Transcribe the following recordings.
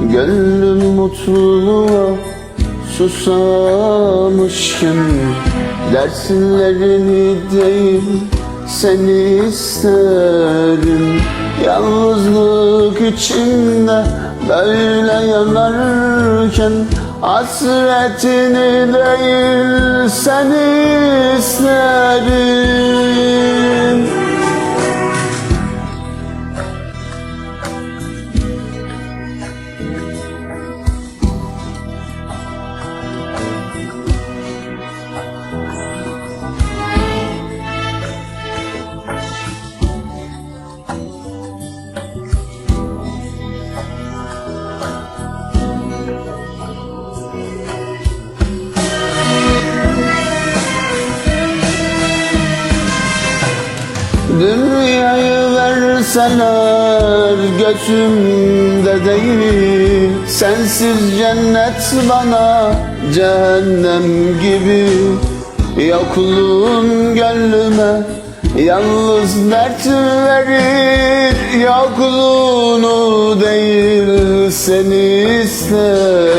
Gönlüm mutluluğa susamışken Derslerini değil seni isterim. Yalnızlık içimde böyle yanarken Hasretini değil seni isterim Dünyayı verseler götümde değil Sensiz cennet bana cehennem gibi. Yokluğun gönlüme yalnız dert verir Yokluğunu değil seni isterim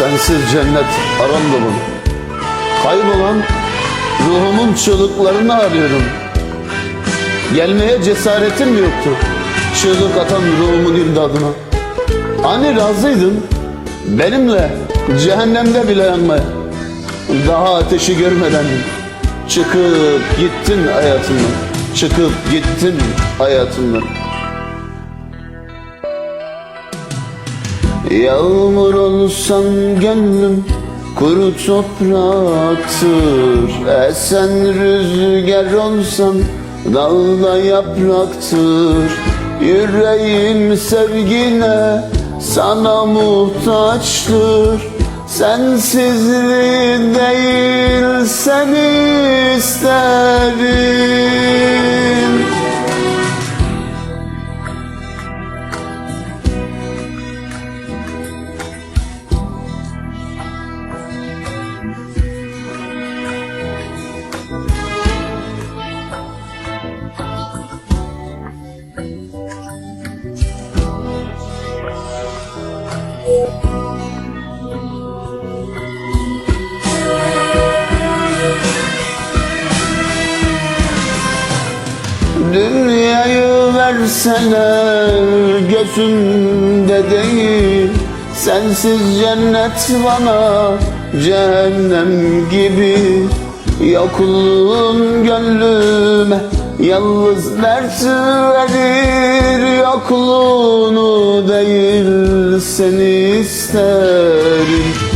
Sensiz cennet aram dolu Kaybolan ruhumun çığlıklarını arıyorum. Gelmeye cesaretim yoktu Çığlık atan ruhumun imdadına. Hani razıydın benimle cehennemde bile yanmaya. Daha ateşi görmeden çıkıp gittin hayatımdan Çıkıp gittin hayatımdan Yağmur olsan gönlüm kuru topraktır. Esen rüzgar olsan dalda yapraktır. Yüreğim sevgine sana muhtaçtır. Sensizliği değil seni isterim verseler gözümde değil. Sensiz cennet bana cehennem gibi. Yokluğun gönlüme yalnız dert verir. Yokluğunu değil seni isterim